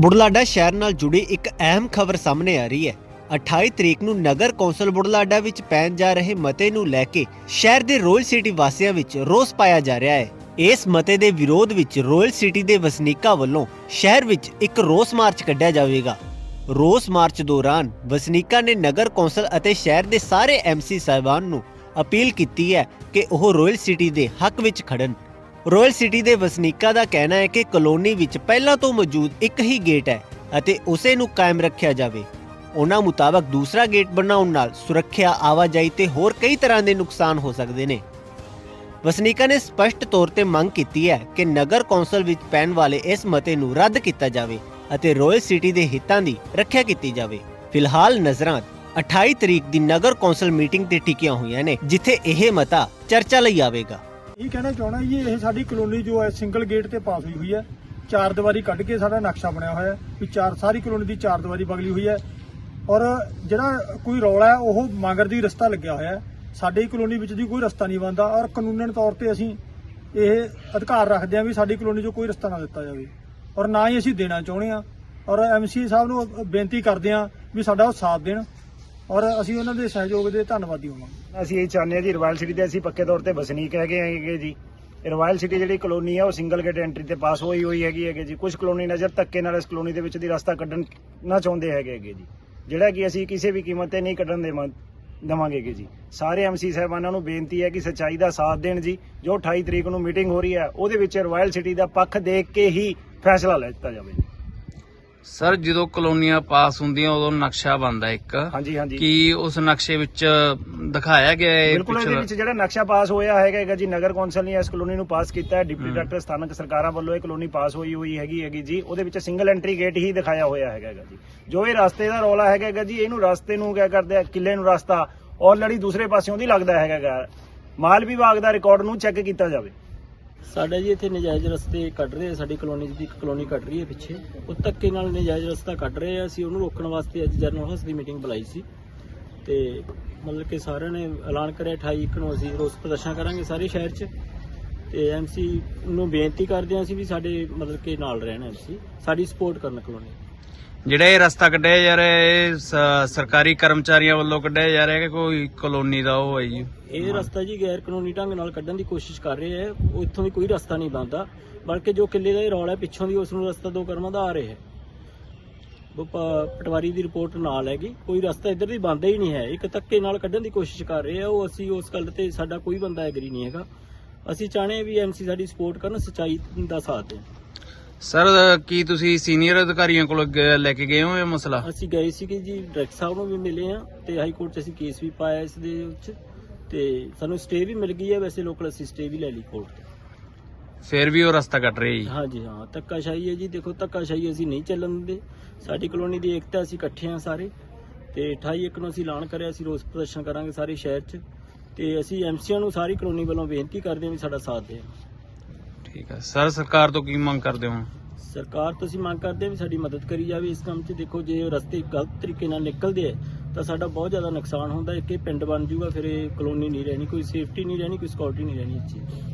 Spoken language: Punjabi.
ਬੁਢਲਾਡਾ ਸ਼ਹਿਰ ਨਾਲ ਜੁੜੀ ਇੱਕ ਅਹਿਮ ਖਬਰ ਸਾਹਮਣੇ ਆ ਰਹੀ ਹੈ। 28 ਤਰੀਕ ਨੂੰ ਨਗਰ ਕੌਂਸਲ ਬੁਢਲਾਡਾ ਵਿੱਚ ਪੈਣ ਜਾ ਰਹੇ ਮਤੇ ਨੂੰ ਲੈ ਕੇ ਸ਼ਹਿਰ ਦੇ ਰੋਇਲ ਸਿਟੀ ਵਾਸੀਆਂ ਵਿੱਚ ਰੋਸ ਪਾਇਆ ਜਾ ਰਿਹਾ ਹੈ। ਇਸ ਮਤੇ ਦੇ ਵਿਰੋਧ ਵਿੱਚ ਰੋਇਲ ਸਿਟੀ ਦੇ ਵਸਨੀਕਾਂ ਵੱਲੋਂ ਸ਼ਹਿਰ ਵਿੱਚ ਇੱਕ ਰੋਸ ਮਾਰਚ ਕੱਢਿਆ ਜਾਵੇਗਾ। ਰੋਸ ਮਾਰਚ ਦੌਰਾਨ ਵਸਨੀਕਾਂ ਨੇ ਨਗਰ ਕੌਂਸਲ ਅਤੇ ਸ਼ਹਿਰ ਦੇ ਸਾਰੇ ਐਮਸੀ ਸਾਹਿਬਾਨ ਨੂੰ ਅਪੀਲ ਕੀਤੀ ਹੈ ਕਿ ਉਹ ਰੋਇਲ ਸਿਟੀ ਦੇ ਹੱਕ ਵਿੱਚ ਖੜਨ। ਰੋਇਲ ਸਿਟੀ ਦੇ ਵਸਨੀਕਾਂ ਦਾ ਕਹਿਣਾ ਹੈ ਕਿ ਕਲੋਨੀ ਵਿੱਚ ਪਹਿਲਾਂ ਤੋਂ ਮੌਜੂਦ ਇੱਕ ਹੀ ਗੇਟ ਹੈ ਅਤੇ ਉਸੇ ਨੂੰ ਕਾਇਮ ਰੱਖਿਆ ਜਾਵੇ। ਉਹਨਾਂ ਮੁਤਾਬਕ ਦੂਸਰਾ ਗੇਟ ਬਣਾਉਣ ਨਾਲ ਸੁਰੱਖਿਆ, ਆਵਾਜਾਈ ਤੇ ਹੋਰ ਕਈ ਤਰ੍ਹਾਂ ਦੇ ਨੁਕਸਾਨ ਹੋ ਸਕਦੇ ਨੇ। ਵਸਨੀਕਾਂ ਨੇ ਸਪਸ਼ਟ ਤੌਰ ਤੇ ਮੰਗ ਕੀਤੀ ਹੈ ਕਿ ਨਗਰ ਕੌਂਸਲ ਵਿੱਚ ਪੈਣ ਵਾਲੇ ਇਸ ਮਤੇ ਨੂੰ ਰੱਦ ਕੀਤਾ ਜਾਵੇ ਅਤੇ ਰੋਇਲ ਸਿਟੀ ਦੇ ਹਿੱਤਾਂ ਦੀ ਰੱਖਿਆ ਕੀਤੀ ਜਾਵੇ। ਫਿਲਹਾਲ ਨਜ਼ਰਾਂ 28 ਤਰੀਕ ਦੀ ਨਗਰ ਕੌਂਸਲ ਮੀਟਿੰਗ ਤੇ ਟਿਕੀਆਂ ਹੋਈਆਂ ਨੇ, ਜਿੱਥੇ ਇਹ ਮਤਾ ਚਰਚਾ ਲਈ ਆਵੇਗਾ। ਇਹ ਕਹਿਣਾ ਚਾਹਣਾ ਜੀ, ਇਹ ਸਾਡੀ ਕਲੋਨੀ ਜੋ ਹੈ ਸਿੰਗਲ ਗੇਟ ਤੇ ਪਾਸ ਹੋਈ ਹੋਈ ਹੈ। ਚਾਰ ਦੀਵਾਰੀ ਕੱਢ ਕੇ ਸਾਡਾ ਨਕਸ਼ਾ ਬਣਿਆ ਹੋਇਆ ਹੈ ਵੀ ਚਾਰ, ਸਾਰੀ ਕਲੋਨੀ ਦੀ ਚਾਰ ਦੀਵਾਰੀ ਬਗਲੀ ਹੋਈ ਹੈ। ਔਰ ਜਿਹੜਾ ਕੋਈ ਰੌਲਾ ਹੈ, ਉਹ ਮਗਰ ਦੀ ਰਸਤਾ ਲੱਗਿਆ ਹੋਇਆ ਹੈ। ਸਾਡੀ ਕਲੋਨੀ ਵਿੱਚ ਦੀ ਕੋਈ ਰਸਤਾ ਨਹੀਂ ਬਣਦਾ ਔਰ ਕਾਨੂੰਨਨ ਤੌਰ ਤੇ ਅਸੀਂ ਇਹ ਅਧਿਕਾਰ ਰੱਖਦੇ ਹਾਂ ਵੀ ਸਾਡੀ ਕਲੋਨੀ 'ਚੋਂ ਕੋਈ ਰਸਤਾ ਨਾ ਦਿੱਤਾ ਜਾਵੇ। ਔਰ ਨਾ ਹੀ ਅਸੀਂ ਦੇਣਾ ਚਾਹੁੰਦੇ ਹਾਂ। ਔਰ ਐਮਸੀ ਸਾਹਿਬ ਨੂੰ ਬੇਨਤੀ ਕਰਦੇ ਹਾਂ ਵੀ ਸਾਡਾ ਉਹ ਸਾਥ ਦੇਣ। ਔਰ ਅਸੀਂ ਉਹਨਾਂ ਦੇ ਸਹਿਯੋਗ ਦੇ ਧੰਨਵਾਦੀ ਹੋਵਾਂਗੇ। ਅਸੀਂ ਇਹ ਚਾਹੁੰਦੇ ਹਾਂ ਜੀ ਰਾਇਲ ਸਿਟੀ ਦੇ ਅਸੀਂ ਪੱਕੇ ਤੌਰ ਤੇ ਵਸਨੀਕ ਹੈਗੇ ਹੈਗੇ ਜੀ। ਰਾਇਲ ਸਿਟੀ ਜਿਹੜੀ ਕਲੋਨੀ ਹੈ ਉਹ ਸਿੰਗਲ ਗੇਟ ਐਂਟਰੀ ਤੇ ਪਾਸ ਹੋਈ ਹੋਈ ਹੈਗੀ ਹੈਗੇ ਜੀ। ਕੁਝ ਕਲੋਨੀ ਨਜ਼ਰ ਧੱਕੇ ਨਾਲ ਇਸ ਕਲੋਨੀ ਦੇ ਵਿੱਚ ਦੀ ਰਸਤਾ ਕੱਢਣ ਨਾ ਚਾਹੁੰਦੇ ਹੈਗੇ ਹੈਗੇ ਜੀ। ਜਿਹੜਾ ਕਿ ਅਸੀਂ ਕਿਸੇ ਵੀ ਕੀਮਤ ਤੇ ਨਹੀਂ ਕੱਢਣ ਦੇਵਾਂ ਦੇਵਾਂਗੇ ਕਿ ਜੀ। ਸਾਰੇ ਐਮਸੀ ਸਾਹਿਬਾਨਾਂ ਨੂੰ ਬੇਨਤੀ ਹੈ ਕਿ ਸੱਚਾਈ ਦਾ ਸਾਥ ਦੇਣ ਜੀ। ਜੋ 28 ਤਰੀਕ ਨੂੰ ਮੀਟਿੰਗ ਹੋ ਰਹੀ ਹੈ, ਉਹਦੇ ਵਿੱਚ ਰਾਇਲ ਸਿਟੀ ਦਾ ਪੱਖ ਦੇਖ ਕੇ ਹੀ ਫੈਸਲਾ ਲੈ ਦਿੱਤਾ ਜਾਵੇ ਸਰ ਜਦੋਂ ਕਲੋਨੀਆਂ ਪਾਸ ਹੁੰਦੀਆਂ ਉਦੋਂ ਨਕਸ਼ਾ ਬਣਦਾ ਇੱਕ। ਹਾਂਜੀ ਹਾਂਜੀ। ਕੀ ਉਸ ਨਕਸ਼ੇ ਵਿੱਚ ਦਿਖਾਇਆ ਗਿਆ ਹੈ ਬਿਲਕੁਲ ਇਹਦੇ ਵਿੱਚ ਜਿਹੜਾ ਨਕਸ਼ਾ ਪਾਸ ਹੋਇਆ ਹੈਗਾ ਜੀ ਨਗਰ ਕੌਂਸਲ ਨੇ ਇਸ ਕਲੋਨੀ ਨੂੰ ਪਾਸ ਕੀਤਾ ਹੈ। ਡਿਪਟੀ। ਡਾਇਰੈਕਟਰ ਸਥਾਨਕ ਸਰਕਾਰਾਂ ਵੱਲੋਂ ਇਹ ਕਲੋਨੀ ਪਾਸ ਹੋਈ ਹੋਈ ਹੈਗੀ ਹੈਗੀ ਜੀ। ਉਹਦੇ ਵਿੱਚ ਸਿੰਗਲ ਐਂਟਰੀ ਗੇਟ ਹੀ ਦਿਖਾਇਆ ਹੋਇਆ ਹੈਗਾ ਹੈਗਾ ਜੀ। ਜੋ ਇਹ ਰਸਤੇ ਦਾ ਰੌਲਾ ਹੈਗਾ ਹੈਗਾ ਜੀ ਇਹਨੂੰ ਰਸਤੇ ਨੂੰ ਕਿਆ ਕਰਦੇ ਆ? ਕਿੱਲੇ ਨੂੰ ਰਸਤਾ। ਆਲਰੇਡੀ ਦੂਸਰੇ ਪਾਸਿਓਂ ਦੀ ਲੱਗਦਾ ਹੈਗਾ ਹੈਗਾ। ਮਾਲ ਵਿਭਾਗ ਦਾ ਰਿਕਾਰਡ ਨੂੰ ਚੈੱਕ ਕੀਤਾ ਜਾਵੇ। ਸਾਡਾ ਜੀ ਇੱਥੇ ਨਜਾਇਜ਼ ਰਸਤੇ ਕੱਢ ਰਹੇ ਆ, ਸਾਡੀ ਕਲੋਨੀ ਦੀ ਇੱਕ ਕਲੋਨੀ ਕੱਢ ਰਹੀ ਹੈ ਪਿੱਛੇ। ਉਹ ਧੱਕੇ ਨਾਲ ਨਜਾਇਜ਼ ਰਸਤਾ ਕੱਢ ਰਹੇ ਆ। ਅਸੀਂ ਉਹਨੂੰ ਰੋਕਣ ਵਾਸਤੇ ਅੱਜ ਜਰਨਲ ਹਾਊਸ ਦੀ ਮੀਟਿੰਗ ਬੁਲਾਈ ਸੀ। ਤੇ ਮਤਲਬ ਕਿ ਸਾਰਿਆਂ ਨੇ ਐਲਾਨ ਕਰਿਆ 28 ਇੱਕ ਨੂੰ ਅਸੀਂ ਰੋਸ ਪ੍ਰਦਰਸ਼ਨ ਕਰਾਂਗੇ ਸਾਰੇ ਸ਼ਹਿਰ 'ਚ। ਤੇ ਐਮਸੀ ਨੂੰ ਬੇਨਤੀ ਕਰਦੇ ਹਾਂ ਅਸੀਂ ਵੀ ਸਾਡੇ ਮਤਲਬ ਕਿ ਨਾਲ ਰਹਿਣ ਐਮਸੀ ਸਾਡੀ ਸਪੋਰਟ ਕਰਨ ਕਲੋਨੀ। ਜਿਹੜਾ ਇਹ ਰਸਤਾ ਕੱਢਿਆ ਜਾ ਰਿਹਾ, ਇਹ ਸ- ਸਰਕਾਰੀ ਕਰਮਚਾਰੀਆਂ ਵੱਲੋਂ ਕੱਢਿਆ ਜਾ ਰਿਹਾ ਕਿ ਕੋਈ ਕਲੋਨੀ ਦਾ ਉਹ ਹੈ ਜੀ? ਇਹ ਰਸਤਾ ਜੀ ਗੈਰ ਕਾਨੂੰਨੀ ਢੰਗ ਨਾਲ ਕੱਢਣ ਦੀ ਕੋਸ਼ਿਸ਼ ਕਰ ਰਹੇ ਹੈ। ਉਹ ਇੱਥੋਂ ਦੀ ਕੋਈ ਰਸਤਾ ਨਹੀਂ ਬਣਦਾ, ਬਲਕਿ ਜੋ ਕਿੱਲੇ ਦਾ ਇਹ ਰੌਲਾ ਹੈ, ਪਿੱਛੋਂ ਦੀ ਉਸ ਨੂੰ ਰਸਤਾ ਦੋ ਕਰਮਾਂ ਦਾ ਆ ਰਿਹਾ ਹੈ। ਉਹ ਪ- ਪਟਵਾਰੀ ਦੀ ਰਿਪੋਰਟ ਨਾਲ ਹੈਗੀ, ਕੋਈ ਰਸਤਾ ਇੱਧਰ ਦੀ ਬਣਦਾ ਹੀ ਨਹੀਂ ਹੈ। ਇੱਕ ਧੱਕੇ ਨਾਲ ਕੱਢਣ ਦੀ ਕੋਸ਼ਿਸ਼ ਕਰ ਰਹੇ ਆ, ਉਹ ਅਸੀਂ ਉਸ ਗੱਲ ਤੇ ਸਾਡਾ ਕੋਈ ਬੰਦਾ ਐਗਰੀ ਨਹੀਂ ਹੈਗਾ। ਅਸੀਂ ਚਾਹਣੇ ਵੀ ਐਮਸੀ ਸਾਡੀ ਸਪੋਰਟ ਕਰਨ, ਸੱਚਾਈ ਦਾ ਸਾਥ ਦੇਣ। ਸਰ ਕੀ ਤੁਸੀਂ ਸੀਨੀਅਰ ਅਧਿਕਾਰੀਆਂ ਕੋਲ ਗ- ਲੈ ਕੇ ਗਏ ਹੋ ਇਹ ਮਸਲਾ? ਅਸੀਂ ਗਏ ਸੀਗੇ ਜੀ ਡਾਇਰੈਕਟਰ ਸਾਹਿਬ ਨੂੰ ਵੀ ਮਿਲੇ ਆ ਤੇ ਹਾਈ ਕੋਰਟ 'ਚ ਅਸੀਂ ਕੇਸ ਵੀ ਪਾਇਆ ਇਸ ਦੇ ਵਿੱਚ ਤੇ ਸਾਨੂੰ ਸਟੇ ਵੀ ਮਿਲ ਗਈ ਹੈ ਵੈਸੇ ਲੋਕਲ ਅਸੀਂ ਸਟੇ ਵੀ ਲੈ ਲਈ ਕੋਰਟ ਤੋਂ। ਫਿਰ ਵੀ ਉਹ ਰਸਤਾ ਕੱਢ ਰਹੇ ਜੀ? ਹਾਂਜੀ ਹਾਂ ਧੱਕਾਸ਼ਾਹੀ ਹੈ ਜੀ। ਦੇਖੋ ਧੱਕਾਸ਼ਾਹੀ ਅਸੀਂ ਨਹੀਂ ਚੱਲਣ ਦਿੰਦੇ। ਸਾਡੀ ਕਲੋਨੀ ਦੀ ਏਕਤਾ ਅਸੀਂ ਇਕੱਠੇ ਹਾਂ ਸਾਰੇ ਤੇ 28 ਇੱਕ ਨੂੰ ਅਸੀਂ ਐਲਾਨ ਕਰਿਆ ਅਸੀਂ ਰੋਸ ਪ੍ਰਦਰਸ਼ਨ ਕਰਾਂਗੇ ਸਾਰੇ ਸ਼ਹਿਰ 'ਚ ਤੇ ਅਸੀਂ ਐਮਸੀਆਂ ਨੂੰ ਸਾਰੀ ਕਲੋਨੀ ਵੱਲੋਂ ਬੇਨਤੀ ਕਰਦੇ ਹਾਂ ਵੀ ਸਾਡਾ ਸਾਥ ਦੇਣ। ਠੀਕ ਹੈ ਸਰ, ਸਰਕਾਰ ਤੋਂ ਕੀ ਮੰਗ ਕਰਦੇ ਹੋ? ਸਰਕਾਰ ਤੋਂ ਅਸੀਂ ਮੰਗ ਕਰਦੇ ਹਾਂ ਵੀ ਸਾਡੀ ਮਦਦ ਕਰੀ ਜਾਵੇ। ਇਸ ਕੰਮ 'ਚ ਦੇਖੋ, ਜੇ ਉਹ ਰਸਤੇ ਗਲਤ ਤਰੀਕੇ ਨਾਲ ਨਿਕਲਦੇ ਆ, ਤਾਂ ਸਾਡਾ ਬਹੁਤ ਜ਼ਿਆਦਾ ਨੁਕਸਾਨ ਹੁੰਦਾ ਇੱਕ ਇਹ ਪਿੰਡ ਬਣ ਜੂਗਾ, ਫਿਰ ਇਹ ਕਲੋਨੀ ਨਹੀਂ ਰਹਿਣੀ, ਕੋਈ ਸੇਫਟੀ ਨਹੀਂ ਰਹਿਣੀ, ਕੋਈ ਸਿਕਿਉਰਿਟੀ ਨਹੀਂ ਰਹਿਣੀ ਇਸ ਚੀਜ਼